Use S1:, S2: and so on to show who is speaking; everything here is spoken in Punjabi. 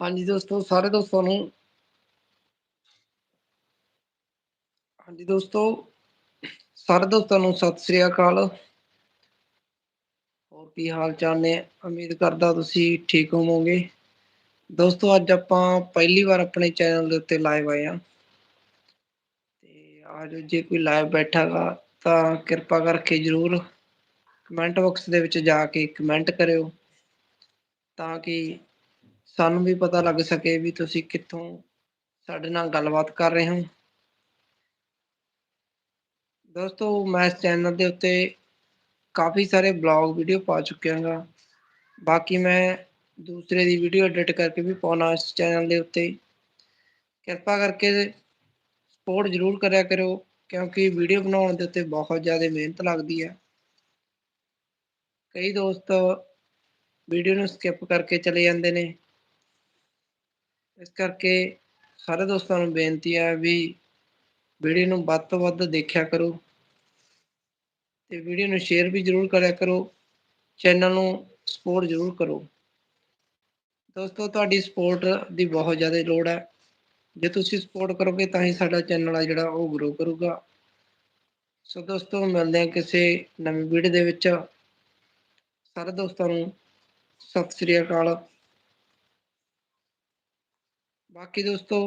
S1: ਹਾਂਜੀ ਦੋਸਤੋ, ਸਾਰੇ ਦੋਸਤਾਂ ਨੂੰ ਹਾਂਜੀ ਦੋਸਤੋ, ਸਾਰੇ ਦੋਸਤਾਂ ਨੂੰ ਸਤਿ ਸ੍ਰੀ ਅਕਾਲ। ਹੋਰ ਕੀ ਹਾਲ ਚਾਲ ਨੇ? ਉਮੀਦ ਕਰਦਾ ਤੁਸੀਂ ਠੀਕ ਹੋਵੋਗੇ। ਦੋਸਤੋ, ਅੱਜ ਆਪਾਂ ਪਹਿਲੀ ਵਾਰ ਆਪਣੇ ਚੈਨਲ ਦੇ ਉੱਤੇ ਲਾਈਵ ਆਏ ਹਾਂ। ਤੇ ਅੱਜ ਜੇ ਕੋਈ ਲਾਈਵ ਬੈਠਾਗਾ, ਤਾਂ ਕਿਰਪਾ ਕਰਕੇ ਜਰੂਰ ਕਮੈਂਟ ਬਾਕਸ ਦੇ ਵਿੱਚ ਜਾ ਕੇ ਕਮੈਂਟ ਕਰਿਓ। ਤਾਂ ਕਿ ਸਾਨੂੰ ਵੀ ਪਤਾ ਲੱਗ ਸਕੇ ਵੀ ਤੁਸੀਂ ਕਿੱਥੋਂ ਸਾਡੇ ਨਾਲ ਗੱਲਬਾਤ ਕਰ ਰਹੇ ਹੋ। ਦੋਸਤੋ, ਮੈਂ ਇਸ ਚੈਨਲ ਦੇ ਉੱਤੇ ਕਾਫੀ ਸਾਰੇ ਬਲੌਗ ਵੀਡੀਓ ਪਾ ਚੁੱਕਿਆ ਗਾ। ਬਾਕੀ ਮੈਂ ਦੂਸਰੇ ਦੀ ਵੀਡੀਓ ਐਡਿਟ ਕਰਕੇ ਵੀ ਪਾਉਣਾ ਇਸ ਚੈਨਲ ਦੇ ਉੱਤੇ। ਕਿਰਪਾ ਕਰਕੇ ਸਪੋਰਟ ਜ਼ਰੂਰ ਕਰਿਆ ਕਰੋ, ਕਿਉਂਕਿ ਵੀਡੀਓ ਬਣਾਉਣ ਦੇ ਉੱਤੇ ਬਹੁਤ ਜ਼ਿਆਦਾ ਮਿਹਨਤ ਲੱਗਦੀ ਹੈ। ਕਈ ਦੋਸਤ ਵੀਡੀਓ ਨੂੰ ਸਕਿਪ ਕਰਕੇ ਚਲੇ ਜਾਂਦੇ ਨੇ। ਇਸ ਕਰਕੇ ਸਾਰੇ ਦੋਸਤਾਂ ਨੂੰ ਬੇਨਤੀ ਹੈ ਵੀ ਵੀਡੀਓ ਨੂੰ ਵੱਧ ਤੋਂ ਵੱਧ ਦੇਖਿਆ ਕਰੋ ਤੇ ਵੀਡੀਓ ਨੂੰ ਸ਼ੇਅਰ ਵੀ ਜ਼ਰੂਰ ਕਰਿਆ ਕਰੋ ਚੈਨਲ ਨੂੰ ਸਪੋਰਟ ਜ਼ਰੂਰ ਕਰੋ। ਦੋਸਤੋ, ਤੁਹਾਡੀ ਸਪੋਰਟ ਦੀ ਬਹੁਤ ਜ਼ਿਆਦਾ ਲੋੜ ਹੈ। ਜੇ ਤੁਸੀਂ ਸਪੋਰਟ ਕਰੋਗੇ ਤਾਂ ਹੀ ਸਾਡਾ ਚੈਨਲ ਆ ਜਿਹੜਾ ਉਹ ਗਰੋ ਕਰੂਗਾ। ਸੋ ਦੋਸਤੋ, ਮਿਲਦੇ ਹਾਂ ਕਿਸੇ ਨਵੀਂ ਵੀਡੀਓ ਦੇ ਵਿੱਚ। ਸਾਰੇ ਦੋਸਤਾਂ ਨੂੰ ਸਤਿ ਸ੍ਰੀ ਅਕਾਲ। ਬਾਕੀ ਦੋਸਤੋ